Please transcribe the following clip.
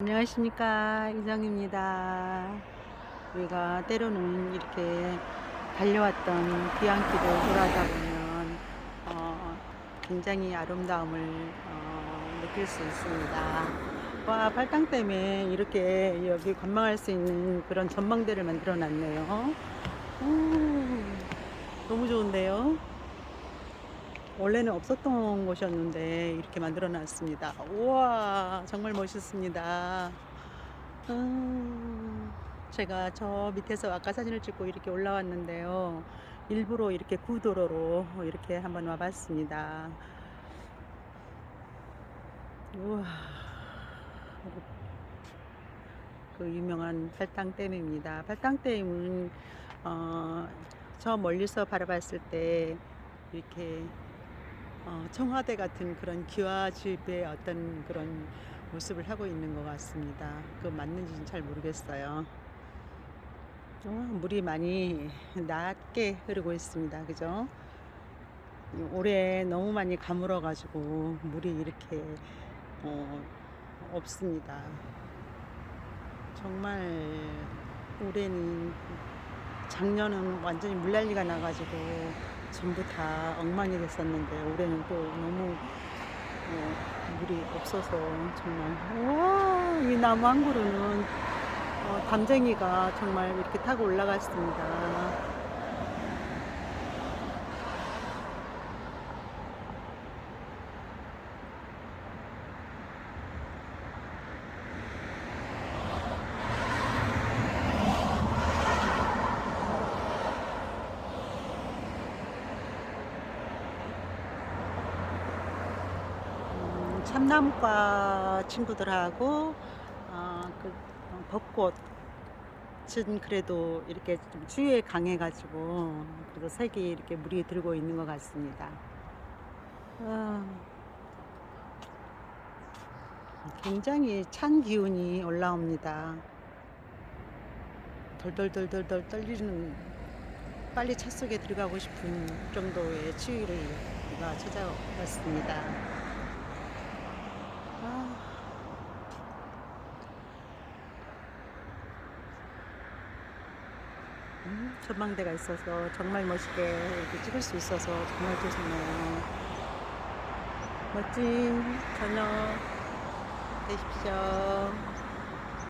안녕하십니까 이정입니다. 우리가 때로는 이렇게 달려왔던 귀향길을 돌아다 보면 어, 굉장히 아름다움을 어, 느낄 수 있습니다. 와 발당 때문에 이렇게 여기 관망할 수 있는 그런 전망대를 만들어 놨네요. 너무 좋은데요. 원래는 없었던 곳이었는데 이렇게 만들어 놨습니다. 우와, 정말 멋있습니다. 음, 제가 저 밑에서 아까 사진을 찍고 이렇게 올라왔는데요. 일부러 이렇게 구도로로 이렇게 한번 와봤습니다. 우와, 그 유명한 팔당댐입니다. 팔당댐은 어, 저 멀리서 바라봤을 때 이렇게 어, 청와대 같은 그런 기와 집의 어떤 그런 모습을 하고 있는 것 같습니다. 그 맞는지는 잘 모르겠어요. 어, 물이 많이 낮게 흐르고 있습니다. 그죠? 올해 너무 많이 가물어 가지고 물이 이렇게 어, 없습니다. 정말 올해는 작년은 완전히 물난리가 나가지고 전부 다 엉망이 됐었는데 올해는 또 너무 어, 물이 없어서 정말 와이 나무 한 그루는 어, 담쟁이가 정말 이렇게 타고 올라갔습니다. 음, 참나무과 친구들하고 어, 그 어, 벚꽃 은 그래도 이렇게 좀 추위에 강해가지고 그래도 색이 이렇게 물이 들고 있는 것 같습니다. 아, 굉장히 찬 기운이 올라옵니다. 덜덜덜덜덜 떨리는 빨리 차 속에 들어가고 싶은 정도의 추위가 찾아왔습니다. 아, 음, 전망대가 있어서 정말 멋있게 이렇게 찍을 수 있어서 정말 좋네요. 멋진 저녁 되십시오.